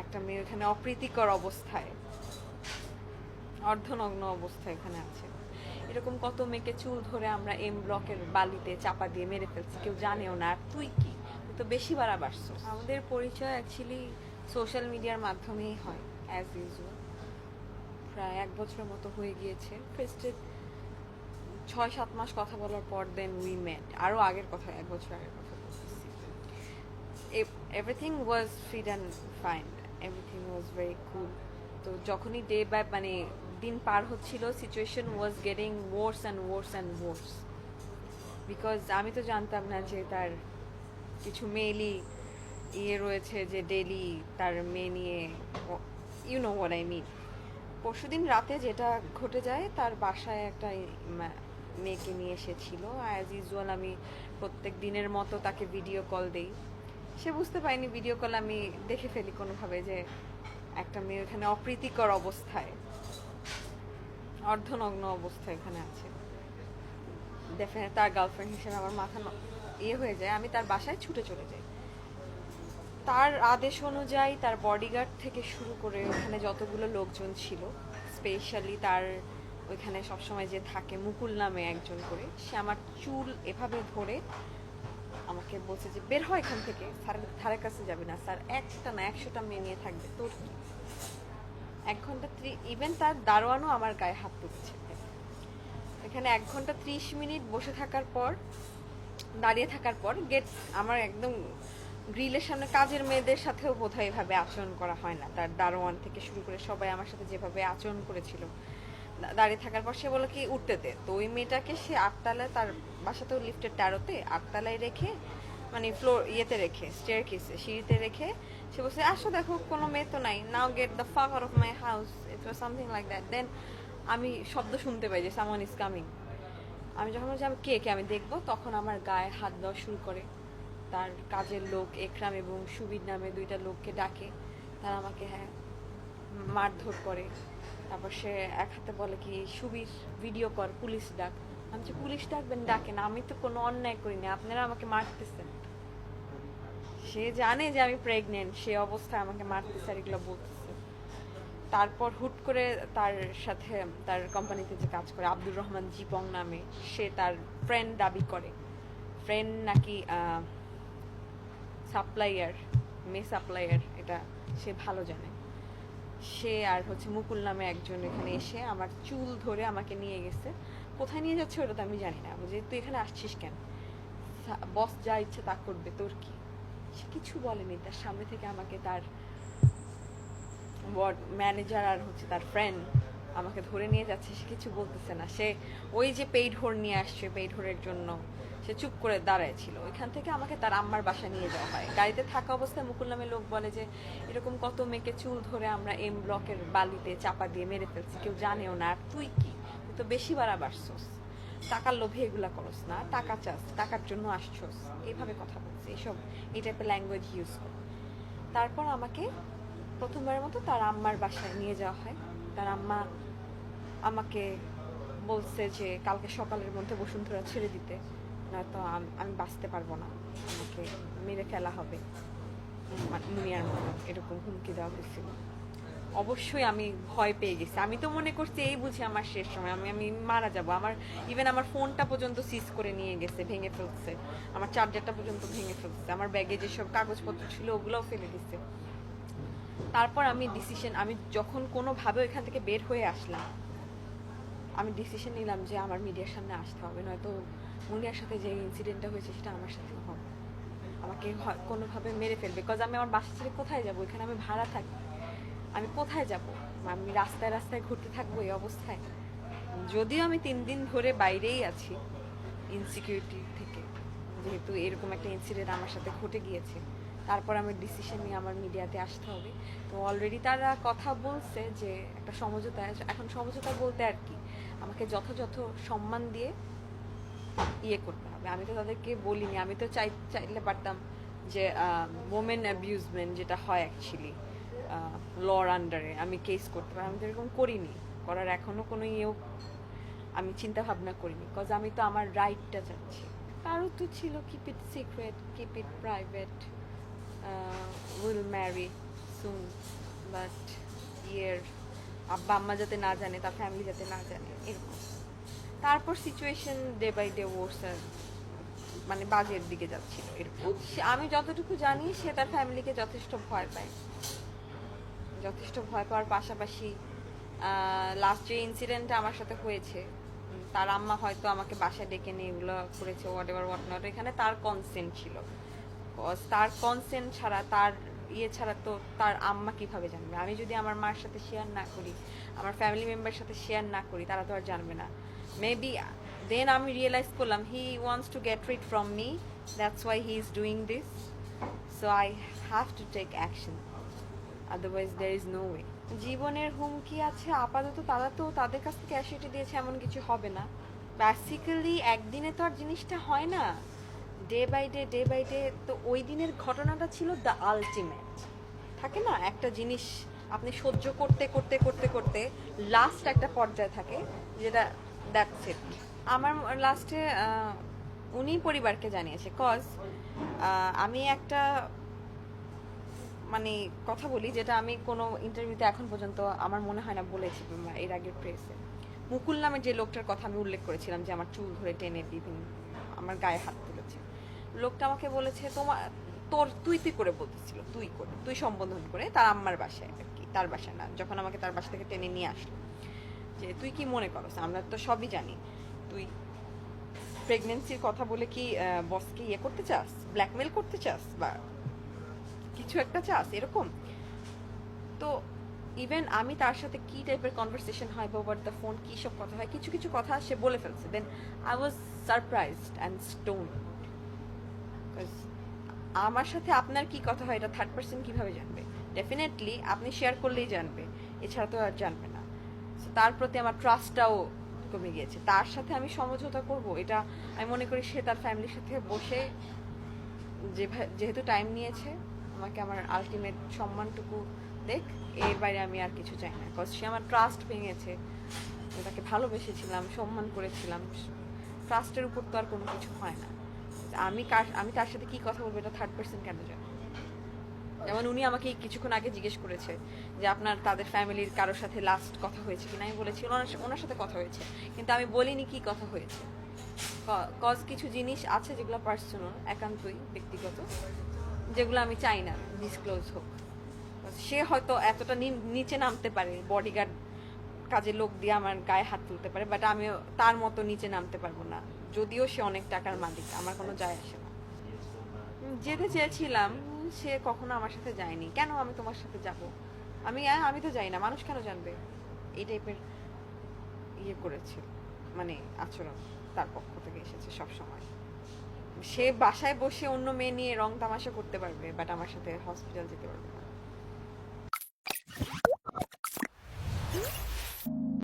একটা মেয়ে এখানে অপ্রীতিকর অবস্থায়, অর্ধনগ্ন অবস্থায় এখানে আছে। এরকম কত মেয়েকে চুল ধরে আমরা এম ব্লকের বালিতে চাপা দিয়ে মেরে ফেলছি, কেউ জানেও না। আর তুই কি? তো বেশি বাড়া বাড়ছো আমাদের পরিচয় অ্যাকচুয়ালি সোশ্যাল মিডিয়ার মাধ্যমেই হয় অ্যাজ ইউজুয়াল প্রায় এক বছরের মতো হয়ে গিয়েছে। ফেস্টে ছয়, সাত মাস কথা বলার পর দেন উই মেট আরও আগের কথা, এক বছর আগের কথা বলতেছি। Everything was fit and fine everything was very cool তো যখনই ডে বাই মানে দিন পার হচ্ছিল situation was getting worse and worse and worse because আমি তো জানতাম না যে তার কিছু মেয়েলি ইয়ে রয়েছে, যে ডেলি তার মেয়ে নিয়ে you know what I mean পরশুদিন রাতে যেটা ঘটে যায়, তার বাসায় একটা মেয়েকে নিয়ে এসেছিল। অ্যাজ ইউজুয়াল আমি প্রত্যেক দিনের মতো তাকে ভিডিও কল দেই। সে বুঝতে পারেনি ভিডিও কল আমি দেখে ফেলি কোনোভাবে যে একটা মেয়ে ওখানে অপ্রীতিকর অবস্থায়, অর্ধনগ্ন অবস্থায় এখানে আছে। ডেফিনেট তার গার্লফ্রেন্ড হিসেবে আমার মাথা ইয়ে হয়ে যায়, আমি তার বাসায় ছুটে চলে যাই। তার আদেশ অনুযায়ী তার বডিগার্ড থেকে শুরু করে ওখানে যতগুলো লোকজন ছিল স্পেশালি তার ওইখানে সবসময় যে থাকে মুকুল নামে একজন করে, সে আমার চুল এভাবে ধরে আমাকে বলছে যে, বের হয় এখান থেকে। স্যারের ধারে কাছে যাবে না। স্যার, একটা না, একশোটা মেয়ে নিয়ে থাকবে। তোর এক ঘণ্টা ইভেন তার দারোয়ানও আমার গায়ে হাত তুলছে। এখানে এক ঘণ্টা ত্রিশ মিনিট বসে থাকার পর, দাঁড়িয়ে থাকার পর, গেট, আমার একদম গ্রিলের সামনে কাজের মেয়েদের সাথেও বোধহয় এভাবে আচরণ করা হয় না। তার দারোয়ান থেকে শুরু করে সবাই আমার সাথে যেভাবে আচরণ করেছিল দাঁড়িয়ে থাকার পর সে বলো কি, উঠতে দে। তো ওই মেয়েটাকে সে আটতলায় তার বাসাতেও লিফটের তেরোতে আটতলায় রেখে মানে ফ্লোর ইয়েতে রেখে স্টেয়ার কেসে সিঁড়িতে রেখে সে বলছে, আসো দেখো, কোনো মেয়ে তো নাই। Now get the fuck of my house it was something like that then আমি শব্দ শুনতে পাই যে সামন ইজ কামিং আমি যখন বলছি, আমি কে কে? আমি দেখব, তখন আমার গায়ে হাত দেওয়া শুরু করে। তার কাজের লোক একরাম এবং সুবির নামে দুইটা লোককে ডাকে। তারা আমাকে হ্যাঁ মারধর করে। তারপর সে এক হাতে বলে কি, সুবির ভিডিও কর, পুলিশ ডাক। আমি পুলিশ ডাকবেন? ডাকেন আমি তো কোনো অন্যায় করিনি আপনারা আমাকে মারতেছেন। সে জানে যে আমি প্রেগনেন্ট সে অবস্থায় আমাকে মারতেছে আর এগুলো বলতেছে। তারপর হুট করে তার সাথে, তার কোম্পানিতে যে কাজ করে, আব্দুর রহমান জিপং নামে, সে তার ফ্রেন্ড দাবি করে। ফ্রেন্ড নাকি সাপ্লাইয়ার মে সাপ্লাইয়ার এটা সে ভালো জানে। সে আর হচ্ছে মুকুল নামে একজন এখানে এসে আমার চুল ধরে আমাকে নিয়ে গেছে। কোথায় নিয়ে যাচ্ছে ওটা তো আমি জানি না। যে তুই এখানে আসছিস কেন? বস যা ইচ্ছে তা করবে, তোর কি? সে কিছু বলেনি। তার সামনে থেকে আমাকে তার ম্যানেজার আর হচ্ছে তার ফ্রেন্ড আমাকে ধরে নিয়ে যাচ্ছে। সে কিছু বলতেছে না। সে ওই যে পেইড হোর নিয়ে আসছে পেইড হোরের জন্য। সে চুপ করে দাঁড়ায় ছিল। ওইখান থেকে আমাকে তার আম্মার বাসা নিয়ে যাওয়া হয়। গাড়িতে থাকা অবস্থায় মুকুল নামে লোক বলে যে, এরকম কত মেয়েকে চুল ধরে আমরা এম ব্লকের বালিতে চাপা দিয়ে মেরে ফেলছি। কেউ জানেও না। আর তুই কি? তুই তো বেশি বাড়া বাড়ছস টাকার লোভে এগুলা করস না। টাকা চাস, টাকার জন্য আসছস। এইভাবে কথা বলছে। এইসব এই টাইপের ল্যাঙ্গুয়েজ ইউজ করে। তারপর আমাকে প্রথমবারের মতো তার আম্মার বাসায় নিয়ে যাওয়া হয়। তার আম্মা আমাকে বলছে যে, কালকে সকালের মধ্যে বসুন্ধরা ছেড়ে দিতে। নয়তো আম- বাঁচতে পারব না। আমাকে মেরে ফেলা হবে। মুনিয়ার মতো এরকম হুমকি দেওয়া হয়েছিল। অবশ্যই আমি ভয় পেয়ে গেছি। আমি তো মনে করছি এই বুঝি আমার শেষ সময়। আমি আমি মারা যাব। আমার ইভেন আমার ফোনটা পর্যন্ত সিজ করে নিয়ে গেছে, ভেঙে ফেলছে। আমার চার্জারটা পর্যন্ত ভেঙে ফেলছে। আমার ব্যাগে যেসব কাগজপত্র ছিল, ওগুলোও ফেলে দিচ্ছে তারপর আমি ডিসিশন আমি যখন কোনোভাবে ওইখান থেকে বের হয়ে আসলাম, আমি ডিসিশন নিলাম যে আমার মিডিয়ার সামনে আসতে হবে। নয়তো মুনিয়ার সাথে যে ইনসিডেন্টটা হয়েছে সেটা আমার সাথে হবে। আমাকে কোনোভাবে মেরে ফেলবে। বিকজ আমি আমার বাসা ছেড়ে কোথায় যাব? এখানে আমি ভাড়া থাকি। আমি কোথায় যাব? আমি রাস্তায় রাস্তায় ঘুরতে থাকব এই অবস্থায়? যদিও আমি তিন দিন ধরে বাইরেই আছি ইনসিকিউরিটি থেকে। যেহেতু এরকম একটা ইনসিডেন্ট আমার সাথে ঘটে গিয়েছে। তারপর আমি ডিসিশন নিয়ে আমার মিডিয়াতে আসতে হবে। তো অলরেডি তারা কথা বলছে যে, একটা সমঝোতা এখন সমঝোতা বলতে আর কি? আমাকে যথাযথ সম্মান দিয়ে ইয়ে করতে হবে। আমি তো তাদেরকে বলিনি, আমি তো চাই, চাইলে পারতাম যে ওমেন অ্যাবিউজমেন্ট যেটা হয় অ্যাকচুয়ালি লর আন্ডারে আমি কেস করতে পারি আমি তো এরকম করিনি, করার এখনও কোনো ইয়েও আমি চিন্তা ভাবনা করিনি বিকজ আমি তো আমার রাইটটা চাচ্ছি। কারও তো ছিল keep it secret keep it private will marry soon but ইয়ের আব্বা আম্মা যাতে না জানে, তার ফ্যামিলি যাতে না জানে, এরকম। তারপর situation day by day worse মানে বাজের দিকে যাচ্ছিল এরকম। আমি যতটুকু জানি, সে তার ফ্যামিলিকে যথেষ্ট ভয় পায়। যথেষ্ট ভয় পাওয়ার পাশাপাশি লাস্ট যে ইনসিডেন্টটা আমার সাথে হয়েছে তার আম্মা হয়তো আমাকে বাসায় ডেকে নিয়ে এগুলো করেছে হোয়াট এভার হোয়াট নট এখানে তার কনসেন্ট ছিল। তার কনসেন্ট ছাড়া, তার ইয়ে ছাড়া তো তার আম্মা কীভাবে জানবে? আমি যদি আমার মার সাথে শেয়ার না করি, আমার ফ্যামিলি মেম্বার সাথে শেয়ার না করি, তারা তো আর জানবে না। মেবি দেন আমি রিয়েলাইজ করলাম he wants to get rid from me that's why he is doing this so I have to take action otherwise there is no way জীবনের হুমকি আছে, আপাতত তারা তো তাদের কাছ থেকে অ্যাসিটি দিয়েছে, এমন কিছু হবে না। বেসিক্যালি একদিনে তো আর জিনিসটা হয় না। Day by day day by day তো ওই দিনের ঘটনাটা ছিল দ্য আলটিমেট থাকে না? একটা জিনিস আপনি সহ্য করতে করতে করতে করতে লাস্ট একটা পর্যায়ে থাকে, যেটা দ্যাটস ইট আমার লাস্টে উনি পরিবারকে জানিয়েছে কজ আমি একটা মানে কথা বলি যেটা আমি কোনো ইন্টারভিউতে এখন পর্যন্ত আমার মনে হয় না বলেছি এর আগের প্রেসে মুকুল নামে যে লোকটার কথা আমি উল্লেখ করেছিলাম যে আমার চুল ধরে টেনে বিভিন্ন, আমার গায়ে হাত তুলেছে। লোকটা আমাকে বলেছে তোমার তোর, তুই তুই করে বলতেছিল, তুই করে, তুই সম্বোধন করে তার আম্মার বাসায় আর কি, তার বাসায় না, যখন আমাকে তার বাসা থেকে টেনে নিয়ে আসলো। যে, তুই কি মনে করস? আমরা তো সবই জানি। তুই প্রেগনেন্সির কথা বলে কি বসকে ইয়ে করতে চাস? ব্ল্যাকমেল করতে চাস? বা কিছু একটা চাস? এরকম? তো ইভেন আমি তার সাথে কি টাইপের কনভারসেশন হয় বা ওভার দ্য ফোন কী সব কথা হয়, কিছু কিছু কথা সে বলে ফেলছে। Then I was surprised and stone আমার সাথে আপনার কি কথা হয়, এটা থার্ড পার্সন কীভাবে জানবে? ডেফিনেটলি আপনি শেয়ার করলেই জানবে। এছাড়া তো আর জানবে না। তার প্রতি আমার ট্রাস্টটাও কমে গিয়েছে। তার সাথে আমি সমঝোতা করব, এটা আমি মনে করি সে তার ফ্যামিলির সাথে বসে যেহেতু টাইম নিয়েছে, আমাকে আমার আলটিমেট সম্মানটুকু দেখ, এর বাইরে আমি আর কিছু চাই না। বিকজ সে আমার ট্রাস্ট ভেঙেছে তাকে ভালোবেসেছিলাম, সম্মান করেছিলাম ট্রাস্টের উপর তো আর কোনো কিছু হয় না। আমি কার, আমি তার সাথে কি কথা বলব এটা থার্ড পার্সন কেন জানে? যেমন উনি আমাকে কিছুক্ষণ আগে জিজ্ঞেস করেছে যে আপনার তাদের ফ্যামিলির কারোর সাথে লাস্ট কথা হয়েছে কিনা। আমি বলেছি, ওনার সাথে কথা হয়েছে। কিন্তু আমি বলিনি কি কথা হয়েছে। কজ কিছু জিনিস আছে যেগুলো পার্সোনাল একান্তই, ব্যক্তিগত, যেগুলো আমি চাই না ডিসক্লোজ হোক। সে হয়তো এতটা নিচে নামতে পারে বডিগার্ড কাজের লোক দিয়ে আমার গায়ে হাত তুলতে পারে বাট আমি তার মতো নিচে নামতে পারব না। যদিও সে অনেক টাকার মালিক, আমার কোনো যায় আসে না। যেতে চেয়েছিলাম সে কখনো আমার সাথে যায়নি। কেন আমি তোমার সাথে যাব? আমি আহ, আমি তো যাই না। মানুষ কেন জানবে? এই টাইপের ইয়ে করেছে মানে আচরণ তার পক্ষ থেকে এসেছে সব সময় সে বাসায় বসে অন্য মেয়ে নিয়ে রং তামাশা করতে পারবে বাট আমার সাথে হসপিটাল যেতে পারবে না।